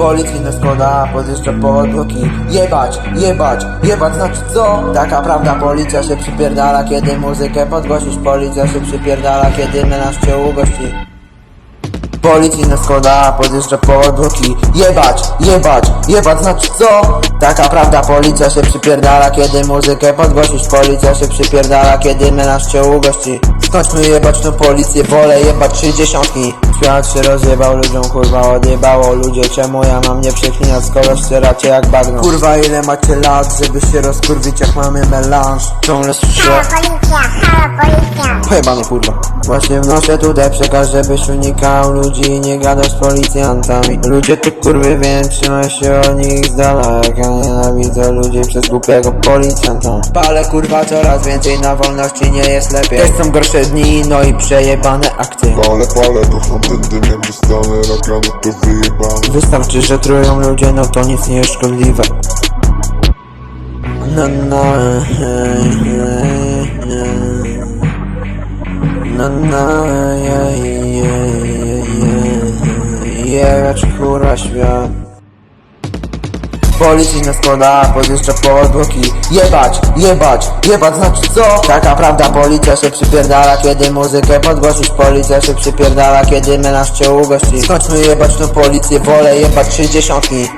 Policyjna skoda podjeżdża pod bloki Jebać, jebać, jebać znaczy co? Taka prawda, policja się przypierdala Kiedy muzykę podgłosisz. Policja się przypierdala Kiedy menaż cię ugości. Policyjna skoda podjeżdża pod bloki Jebać, jebać, jebać znaczy co? Taka prawda, policja się przypierdala Kiedy muzykę podgłosisz. Policja się przypierdala Kiedy menaż cię ugości Skończmy jebać tą policję, wolę jebać. Trzydziesiątki Świat się rozjebał, ludziom kurwa odjebało. Ludzie, czemu ja mam nie przeklinać, skoro ścieracie jak bagno. Kurwa, ile macie lat, żeby się rozkurwić jak mamy melanż? Ciągle słyszę. Halo policja, halo policja. Pojebany kurwa Właśnie wnoszę tutaj przekaz, żebyś unikał ludzi i nie gadał z policjantami. Ludzie to kurwy, więc trzymaj się od nich z dala Jak ja nienawidzę ludzi przez głupiego policjanta. Palę kurwa coraz więcej, na wolności nie jest lepiej. Też są gorsze dni, no i przejebane Pale, pale, to są ten dym, jak dostanę raka, to wyjebane. Wystarczy, że trują ludzie, no to nic nie jest szkodliwe. No, no, no, no, je, je, je, je, jebać kurwa świat? Skoda podjeżdża Jebać, jebać, jebać znaczy co? Taka prawda, policja się przypierdala Kiedy muzykę podgłosisz. Policja się przypierdala Kiedy menaż cię ugości. Skończmy jebać tą policję, wolę jebać. Trzydziesiątki